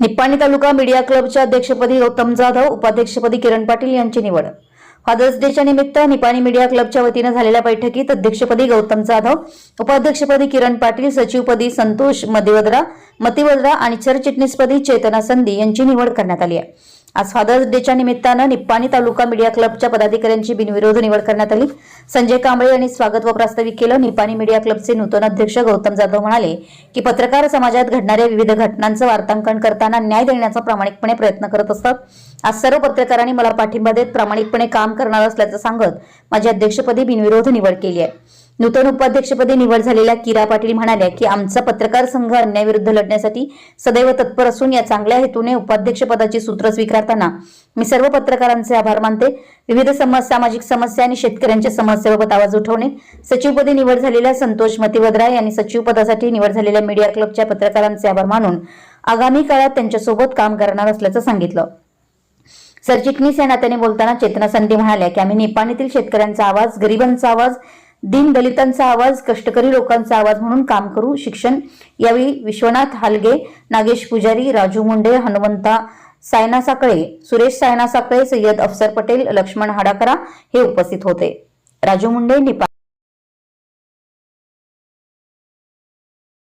निप्पाणी तालुका media क्लबच्या अध्यक्षपदी गौतम जाधव उपाध्यक्षपदी किरण पाटील यांची निवड. फादर्स डेच्या निमित्त निपाणी मीडिया क्लबच्या वतीनं झालेल्या बैठकीत अध्यक्षपदी गौतम जाधव उपाध्यक्षपदी किरण पाटील सचिवपदी संतोष मदिवद्रा मतिवद्रा आणि सरचिटणीसपदी चेतना संधी यांची निवड करण्यात आली आहे. आज फादर्स डेच्या निमित्तानं निप्पाणी तालुका मीडिया क्लबच्या पदाधिकाऱ्यांची बिनविरोध निवड करण्यात आली. संजय कांबळे यांनी स्वागत व प्रास्ताविक केलं. निपाणी मीडिया क्लबचे नूतन अध्यक्ष गौतम जाधव म्हणाले की पत्रकार समाजात घडणाऱ्या विविध घटनांचं वार्तांकन करताना न्याय देण्याचा प्रामाणिकपणे प्रयत्न करत असतात. आज सर्व पत्रकारांनी मला पाठिंबा देत प्रामाणिकपणे काम करणार असल्याचं सांगत माझ्या अध्यक्षपदी बिनविरोध निवड केली आहे. नूतन उपाध्यक्षपदी निवड झालेल्या किरा पाटील म्हणाल्या की आमचा पत्रकार संघ अन्यायाविरुद्ध लढण्यासाठी सदैव तत्पर असून या चांगल्या हेतूने उपाध्यक्षपदाची सूत्र स्वीकारताना मी सर्व पत्रकारांचे आभार मानते. विविध सम सामाजिक समस्या आणि शेतकऱ्यांच्या समस्येबाबत आवाज उठवणे. सचिवपदी निवड झालेल्या संतोष मतिवद्रा यांनी सचिव पदासाठी निवड झालेल्या मीडिया क्लबच्या पत्रकारांचे आभार मानून आगामी काळात त्यांच्यासोबत काम करणार असल्याचं सांगितलं. सरचिटणीस या नात्याने बोलताना चेतना संधी म्हणाल्या की आम्ही निपाणीतील शेतकऱ्यांचा आवाज गरिबांचा आवाज दीन दलितांचा आवाज कष्टकरी लोकांचा आवाज म्हणून काम करू शिक्षण. यावेळी विश्वनाथ हालगे नागेश पुजारी राजू मुंडे हनुमंता सायना साकळे सुरेश सायना साकळे सय्यद अफसर पटेल लक्ष्मण हाडाकरा हे उपस्थित होते. राजू मुंडे निपा